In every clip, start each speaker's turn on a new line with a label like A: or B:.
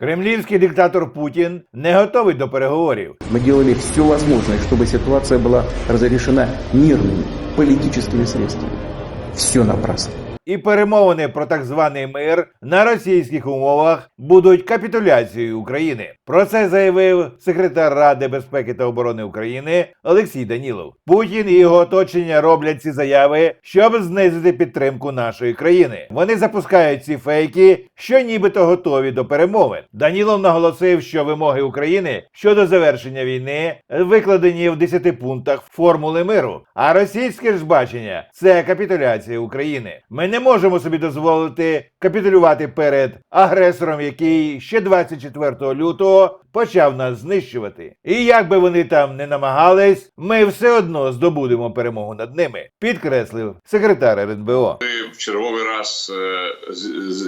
A: Кремлівський диктатор Путін не готовий до переговорів.
B: Мы делали все возможное, чтобы ситуация была разрешена мирными политическими средствами. Все напрасно.
A: І перемовини про так званий мир на російських умовах будуть капітуляцією України. Про це заявив секретар Ради безпеки та оборони України Олексій Данілов. Путін і його оточення роблять ці заяви, щоб знизити підтримку нашої країни. Вони запускають ці фейки, що нібито готові до перемовин. Данілов наголосив, що вимоги України щодо завершення війни викладені в 10 пунктах формули миру. А російське ж бачення це капітуляція України. Ми не можемо собі дозволити капітулювати перед агресором, який ще 24 лютого почав нас знищувати. І як би вони там не намагались, ми все одно здобудемо перемогу над ними, підкреслив секретар РНБО.
C: в черговий раз е,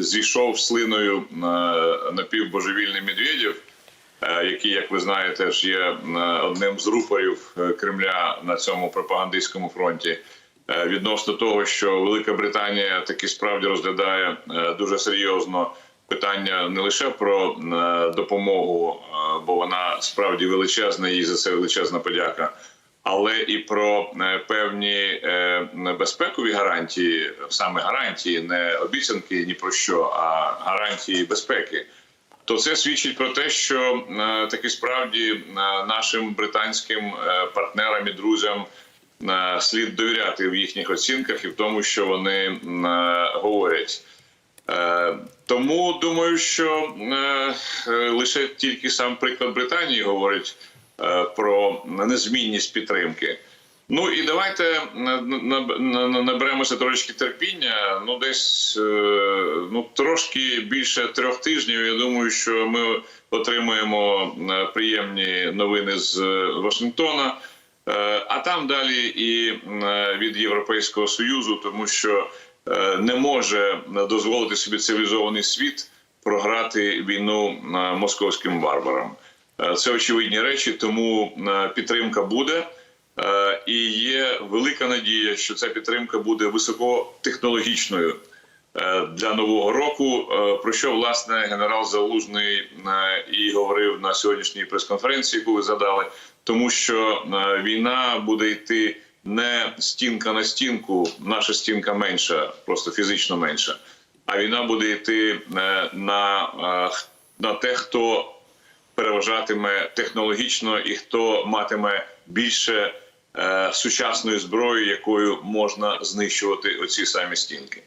C: зійшов слиною на напівбожевільний Медведєв, е, який, як ви знаєте, ж є е, одним з рупорів Кремля на цьому пропагандистському фронті. Е, Відносно того, що Велика Британія таки справді розглядає е, дуже серйозно питання не лише про е, допомогу, бо вона справді величезна, і за це величезна подяка, але і про певні безпекові гарантії, саме гарантії, не обіцянки ні про що, а гарантії безпеки. То це свідчить про те, що таки справді нашим британським партнерам і друзям слід довіряти в їхніх оцінках і в тому, що вони е, говорять. Е, Тому думаю, що е, е, лише тільки сам приклад Британії говорить е, про незмінність підтримки. Ну і давайте е, на- на- на- наберемося трошки терпіння. Ну, десь е, ну трошки більше трьох тижнів. Я думаю, що ми отримуємо е, приємні новини з е, Вашингтона. Е, А там далі і е, від Європейського союзу, тому що е, не може дозволити собі цивілізований світ програти війну московським варварам. Це очевидні речі, тому підтримка буде. І є велика надія, що ця підтримка буде високотехнологічною для нового року. Про що власне генерал Залужний і говорив на сьогоднішній прес-конференції, яку ви задали, тому що е, війна буде йти не стінка на стінку, наша стінка менша, просто фізично менша. А війна буде йти е, на, е, на те, хто переважатиме технологічно і хто матиме більше сучасної зброї, якою можна знищувати оці самі стінки.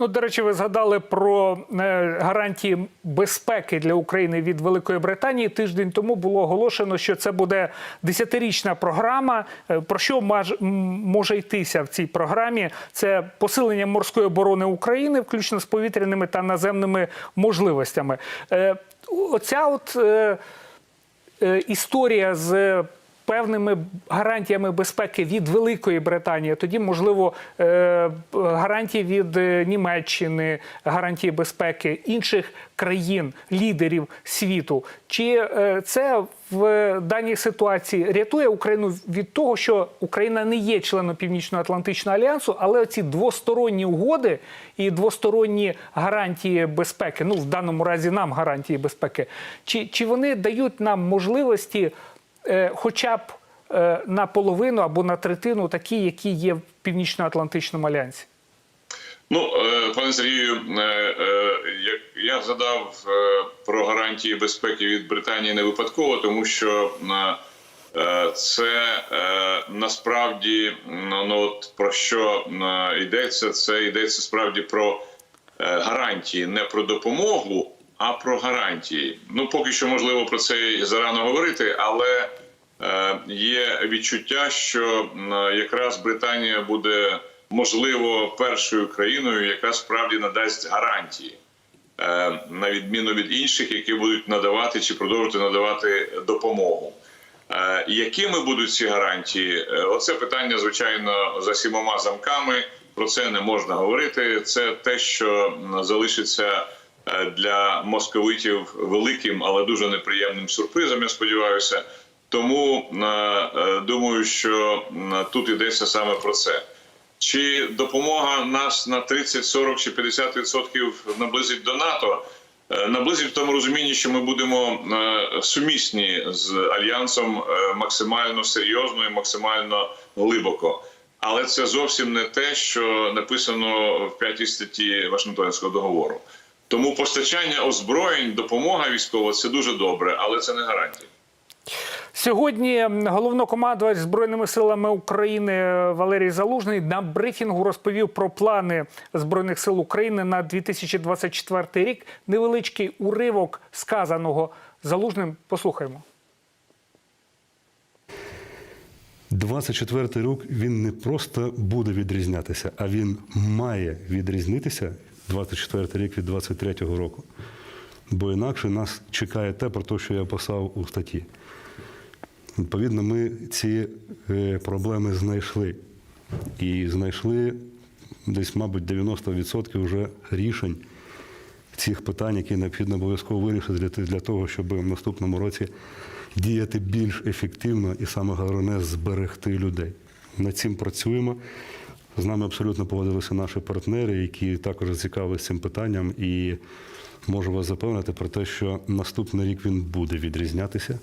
D: Ну, до речі, ви згадали про е, гарантії безпеки для України від Великої Британії. Тиждень тому було оголошено, що це буде десятирічна програма. Е, Про що може йтися в цій програмі? Це посилення морської оборони України, включно з повітряними та наземними можливостями. Е, Оця от історія з певними гарантіями безпеки від Великої Британії, тоді, можливо, е, гарантії від е, Німеччини, гарантії безпеки інших країн, лідерів світу. Чи е, це в даній ситуації рятує Україну від того, що Україна не є членом Північно-Атлантичного альянсу, але ці двосторонні угоди і двосторонні гарантії безпеки, ну в даному разі нам гарантії безпеки, чи, чи вони дають нам можливості, хоча б е, на половину або на третину, такі, які є в Північно-Атлантичному альянсі?
C: Ну, е, пане Сергію, е, е, як я згадав е, про гарантії безпеки від Британії не випадково, тому що е, е, це е, насправді ну, ну, от про що е, йдеться, це йдеться справді про е, гарантії, не про допомогу, а про гарантії. Ну, поки що можливо про це і зарано говорити, але е, є відчуття, що якраз Британія буде можливо першою країною, яка справді надасть гарантії. е, На відміну від інших, які будуть надавати чи продовжувати надавати допомогу. Е, Якими будуть ці гарантії? Оце питання, звичайно, за сімома замками. Про це не можна говорити. Це те, що залишиться для московитів великим, але дуже неприємним сюрпризом. Я сподіваюся. Тому е, е, думаю, що тут йдеться саме про це. Чи допомога нас на 30, 40 чи 50 відсотків наблизить до НАТО? е, наблизить в тому розумінні, що ми будемо е, сумісні з альянсом е, максимально серйозно і максимально глибоко. Але це зовсім не те, що написано в п'ятій статті Вашингтонського договору. Тому постачання озброєнь, допомога військова це дуже добре, але це не гарантія.
D: Сьогодні головнокомандувач збройними силами України Валерій Залужний на брифінгу розповів про плани збройних сил України на 2024 рік. Невеличкий уривок сказаного залужним. Послухаймо.
E: 24 рік він не просто буде відрізнятися, а він має відрізнитися 24 рік від 23 року. Бо інакше нас чекає те, про те, що я писав у статті. Відповідно, ми ці е, проблеми знайшли. І знайшли десь, мабуть, 90% вже рішень цих питань, які необхідно обов'язково вирішити для того, щоб в наступному році діяти більш ефективно і саме головне зберегти людей. Над цим працюємо. З нами абсолютно погодилися наші партнери, які також зацікавилися цим питанням, і можу вас запевнити про те, що наступний рік він буде відрізнятися.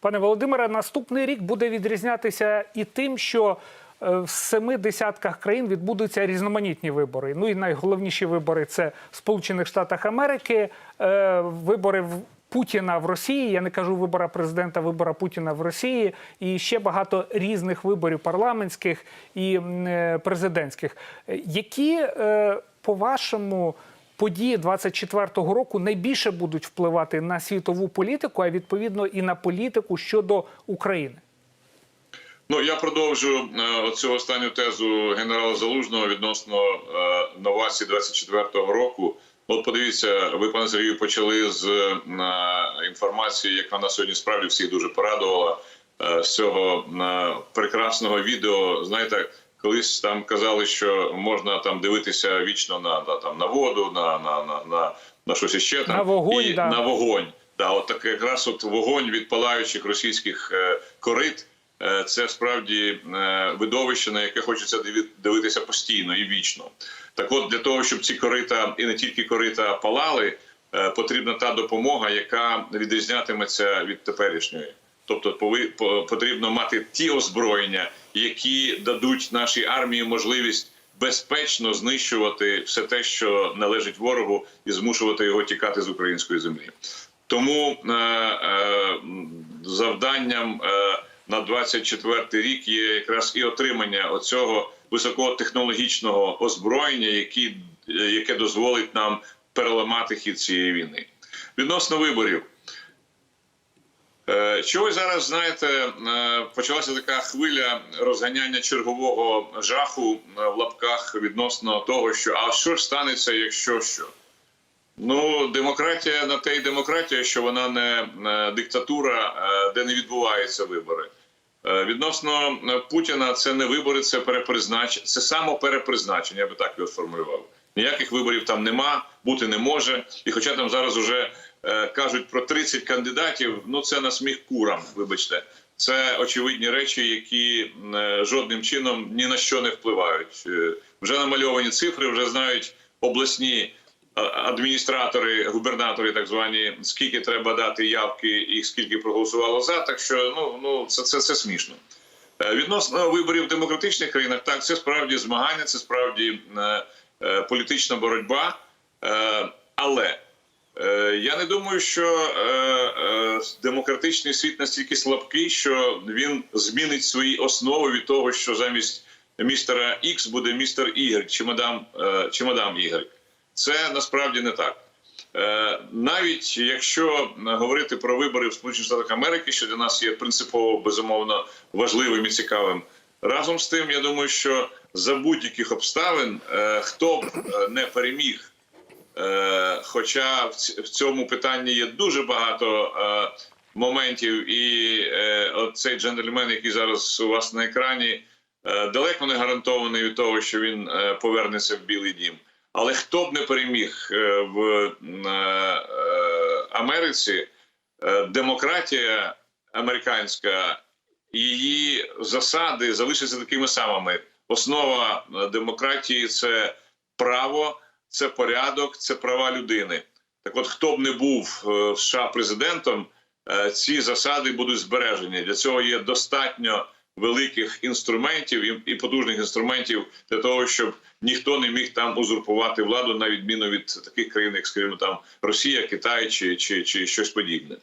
D: Пане Володимире, наступний рік буде відрізнятися і тим, що е, в семи десятках країн відбудуться різноманітні вибори. Ну і найголовніші вибори це в Сполучених Штатах Америки, е, вибори в. Путіна в Росії, я не кажу вибора президента, вибора Путіна в Росії, і ще багато різних виборів парламентських і е, президентських. Які, е, по-вашому, події 24-го року найбільше будуть впливати на світову політику, а відповідно і на політику щодо України?
C: Ну я продовжу е, оцю останню тезу генерала Залужного відносно новації 24-го року. От подивіться, ви пане Сергію почали з е, інформації, яка на сьогодні справді всіх дуже порадувала е, з цього е, прекрасного відео. Знаєте, колись там казали, що можна там дивитися вічно на, на там на воду, на, на, на, на, на щось іще там
D: На вогонь,
C: і
D: да.
C: на вогонь. Да, от так якраз от вогонь від палаючих російських корит. Е, Це справді е, видовище, на яке хочеться дивитися постійно і вічно. Так, от для того, щоб ці корита і не тільки корита палали, е, потрібна та допомога, яка відрізнятиметься від теперішньої. Тобто, по- потрібно мати ті озброєння, які дадуть нашій армії можливість безпечно знищувати все те, що належить ворогу, і змушувати його тікати з української землі. Тому завданням на 24 рік є якраз і отримання оцього високотехнологічного озброєння, які, яке дозволить нам переламати хід цієї війни. Відносно виборів. Е, Що ви зараз знаєте, е, почалася така хвиля розганяння чергового жаху е, в лапках відносно того, що а що ж станеться, якщо що? Ну, демократія на те й демократія, що вона не диктатура, де не відбуваються вибори. Е, Відносно е, Путіна, це не вибори, це перепризначення, це самоперепризначення, я би так його сформулював. Ніяких виборів там нема, бути не може. І хоча там зараз уже е, кажуть про 30 кандидатів, ну це на сміх курам, вибачте. Це очевидні речі, які е, жодним чином ні на що не впливають. Е, Вже намальовані цифри, вже знають обласні адміністратори, губернатори, так звані, скільки треба дати явки і скільки проголосувало за. Так що ну ну це це, це смішно. Е, Відносно виборів в демократичних країнах, так це справді змагання, це справді е, е, політична боротьба. Але я не думаю, що демократичний світ настільки слабкий, що він змінить свої основи від того, що замість містера Ікс буде містер Ігор чи мадам, чи мадам Ігор. Це насправді не так. Е, навіть якщо говорити про вибори в Сполучених Штатах Америки, що для нас є принципово безумовно важливим і цікавим, разом з тим, я думаю, що за будь-яких обставин е, хто б е, не переміг, Хоча в цьому питанні є дуже багато моментів, і цей джентльмен, який зараз у вас на екрані, далеко не гарантований від того, що він повернеться в Білий Дім. Але хто б не переміг е, в е, е, Америці, демократія американська її засади залишаться такими самими. Основа демократії це право, це порядок, це права людини. Так, от хто б не був в США президентом, ці засади будуть збережені. Для цього є достатньо великих інструментів і, потужних інструментів для того, щоб ніхто не міг там узурпувати владу, на відміну від таких країн, як скажімо, там Росія, Китай чи, чи, чи щось подібне.